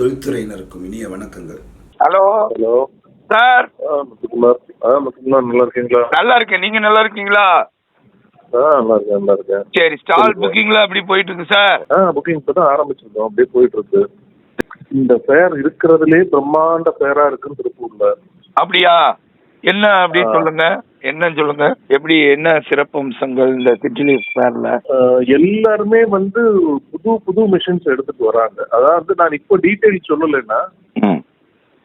தொழில்துறையினருக்கும் இனிய வணக்கங்கள். Hello? Hello? Sir? ஆ முத்துக்குமார். ஆ முத்துக்குமார் நல்லா இருக்கீங்களா? நல்லா இருக்கேன். நீங்க நல்லா இருக்கீங்களா? ஆ நல்லா இருக்கேன் நல்லா இருக்கேன். சரி ஸ்டால் புக்கிங்ல அப்படி போயிட்டு இருக்கு சார்? ஆ புக்கிங் இப்போ தான் ஆரம்பிச்சிருக்கோம் அப்படியே போயிட்டு இருக்கு இந்த ஃபேர் இருக்கிறதுலே பிரம்மாண்ட ஃபேரா இருக்குன்னு திருப்பூர்ல. அப்படியா? என்ன அப்படி. சொல்லுங்க? என்னன்னு சொல்லுங்க. எப்படி என்ன சிறப்பம்சங்கள் இந்த சிட்டிலி ஸ்பேர்ல ஆ, எல்லாருமே வந்து புது புது மிஷின்ஸ் எடுத்துட்டு வராங்க. அதாவது நான் இப்போ டீட்டெயில் சொல்லலைன்னா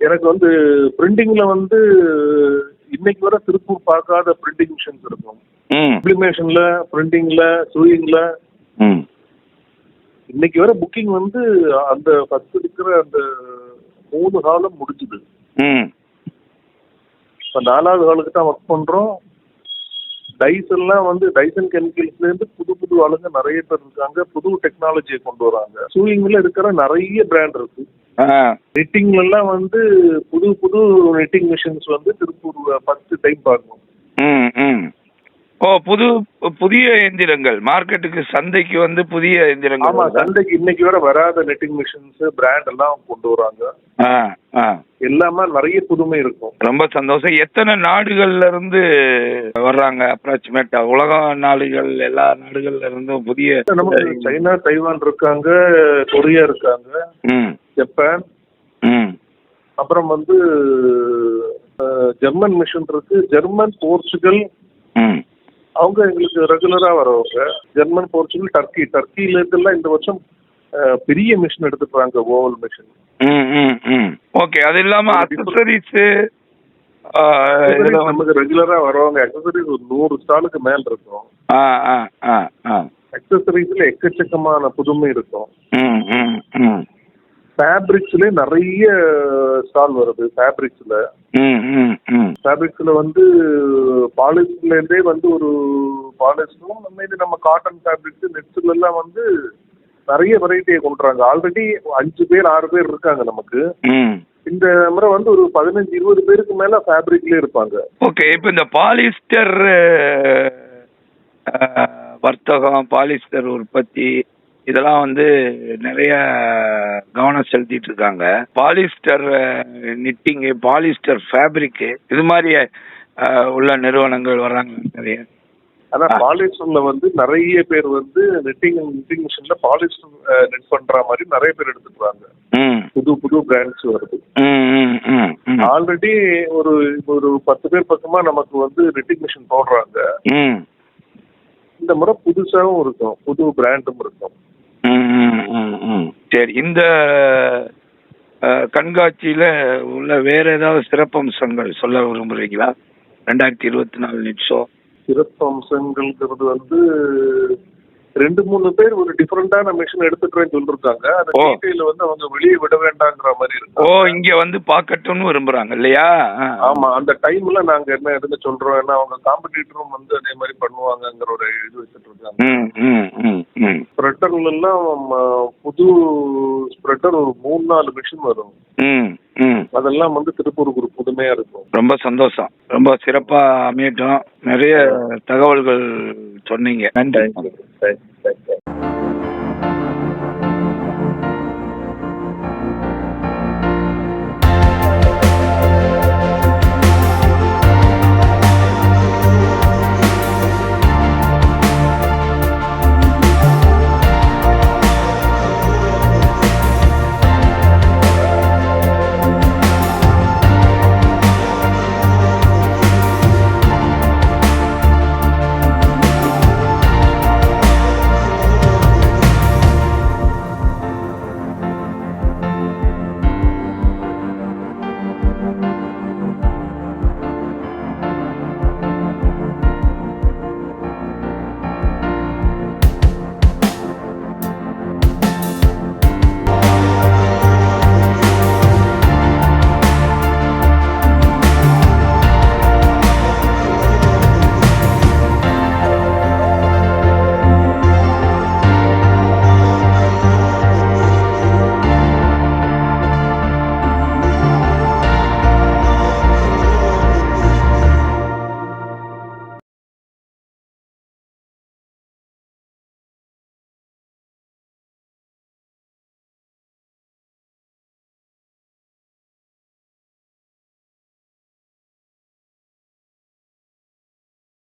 எனக்கு வந்து பிரிண்டிங்ல வந்து இன்னைக்கு வர திருப்பூர் பார்க்காத பிரிண்டிங் மிஷின்ஸ் இருக்கும். ம். சப்ளிமேஷன்ல பிரிண்டிங்ல சூயிங்ல இன்னைக்கு வர புக்கிங் வந்து அந்த ஃபர்ஸ்ட் இருக்கிற அந்த மூணு காலம் முடிஞ்சுது. இப்போ நாலாவது ஹாலுக்கு தான் ஒர்க் பண்றோம். டைஸ் எல்லாம் வந்து டைசன் கெமிக்கல்ஸ்ல இருந்து புது புது ஆளுங்க நிறைய பேர் இருக்காங்க. புது டெக்னாலஜியை கொண்டு வராங்க. சூயிங்ல இருக்கிற நிறைய பிராண்ட் இருக்கு. ஆ. நெட்டிங்ல எல்லாம் வந்து புது புது நெட்டிங் மிஷின்ஸ் வந்து திருப்பூர் ஃபர்ஸ்ட் டைம் பார்க்கணும். ஓ புது புதிய எந்திரங்கள் மார்க்கெட்டுக்கு சந்தைக்கு வந்து புதிய எந்திரங்கள் ஆமா? சந்தைக்கு இன்னைக்கு வர வராத நெட்டிங் மிஷின்ஸ் பிராண்ட் எல்லாம் கொண்டு வராங்க. எல்லாமே நிறைய புதுமை இருக்கும். ரொம்ப சந்தோஷம். எத்தனை நாடுகள்ல இருந்து வர்றாங்க அப்ராக்சிமேட்டா உலக நாடுகள் எல்லா நாடுகள்ல இருந்தும் புதிய நமக்கு சைனா தைவான் இருக்காங்க கொரியா இருக்காங்க ம். ஜப்பான். அப்புறம் வந்து ஜெர்மன் மிஷின் இருக்கு. German Portugal. அவங்க எங்களுக்கு ரெகுலரா வரவங்க. ஜெர்மன் போர்ச்சுகல் டர்க்கி டர்க்கில இருந்தெல்லாம் இந்த வருஷம் பெரிய மிஷின் எடுத்துக்கிறாங்க ஓவல் மிஷின் ஓகே அது இல்லாம அக்சசரிஸ் நமக்கு ரெகுலரா வரவங்க. அக்சசரிஸ் ஒரு நூறு ஸ்டாலுக்கு மேல இருக்கும். அக்சசரிஸ்ல எக்கச்சக்கமான புதுமை இருக்கும். ஃபேப்ரிக்ஸ்ல நிறைய ஸ்டால் வருது ஃபேப்ரிக்ஸ்ல ஃபேப்ரிக்ஸ்ல வந்து பாலிஸ்ல இருந்தே வந்து ஒரு பாலிஸ்டும் நம்ம இது நம்ம காட்டன் ஃபேப்ரிக்ஸ் நெட்ஸ்ல எல்லாம் வந்து நிறைய வெரைட்டியை கொண்டுறாங்க. ஆல்ரெடி அஞ்சு பேர் ஆறு பேர் இருக்காங்க நமக்கு. ம். இந்த முறை வந்து ஒரு பதினஞ்சு இருபது பேருக்கு மேல ஃபேப்ரிக்ல இருப்பாங்க. ஓகே இப்போ இந்த பாலிஸ்டர் வர்த்தகம் பாலிஸ்டர் உற்பத்தி இதெல்லாம் வந்து நிறைய கவனம் செலுத்திட்டு இருக்காங்க. பாலிஸ்டர் நிட்டிங்கு பாலிஸ்டர் ஃபேப்ரிக்கு இது மாதிரி உள்ள நிறுவனங்கள் வர்றாங்க நிறைய. ஆனா. பாலிஸ்டர்ல வந்து நிறைய பேர் வந்து நெட்டிங் நெட்டிங் மிஷின்ல பாலிஸ்டர் நெட் பண்ற மாதிரி நிறைய பேர் எடுத்துக்கிறாங்க புது புது பிராண்ட்ஸ் வருது. ஆல்ரெடி ஒரு ஒரு பத்து பேர் பக்கமா நமக்கு வந்து நெட்டிங் மிஷின் போடுறாங்க. ம். இந்த முறை புதுசாவும் இருக்கும். புது பிராண்டும் இருக்கும். சரி இந்த அஹ், கண்காட்சியில உள்ள வேற ஏதாவது சிறப்பம்சங்கள் சொல்ல விரும்புறீங்களா? ரெண்டாயிரத்தி இருபத்தி நாலு நிமிஷம் சிறப்பு அம்சங்கள்ங்கிறது வந்து ரெண்டு மூணு பேர் ஒரு டிஃபரெண்டான மிஷின் எடுத்துக்கிறேன்னு சொல்லிருக்காங்க. அந்த ஓ. டீட்டெயில் வந்து அவங்க வெளியே விட வேண்டாங்கிற மாதிரி ஓ இருக்கு இங்க வந்து பார்க்கட்டும்னு விரும்புறாங்க இல்லையா. ஆமா அந்த டைம்ல நாங்க என்ன எதுன்னு சொல்றோம் ஏன்னா அவங்க காம்படிட்டரும் வந்து அதே மாதிரி பண்ணுவாங்கங்கிற ஒரு இது வச்சுட்டு இருக்காங்க. ஸ்ப்ரெட்டர்ல எல்லாம் புது ஸ்ப்ரெட்டர் ஒரு மூணு நாலு மிஷின் வரும். அதெல்லாம் வந்து திருப்பூருக்கு ஒரு புதுமையா இருக்கும். ரொம்ப சந்தோஷம். ரொம்ப சிறப்பா அமையட்டும். நிறைய தகவல்கள் சொன்னீங்க. நன்றி.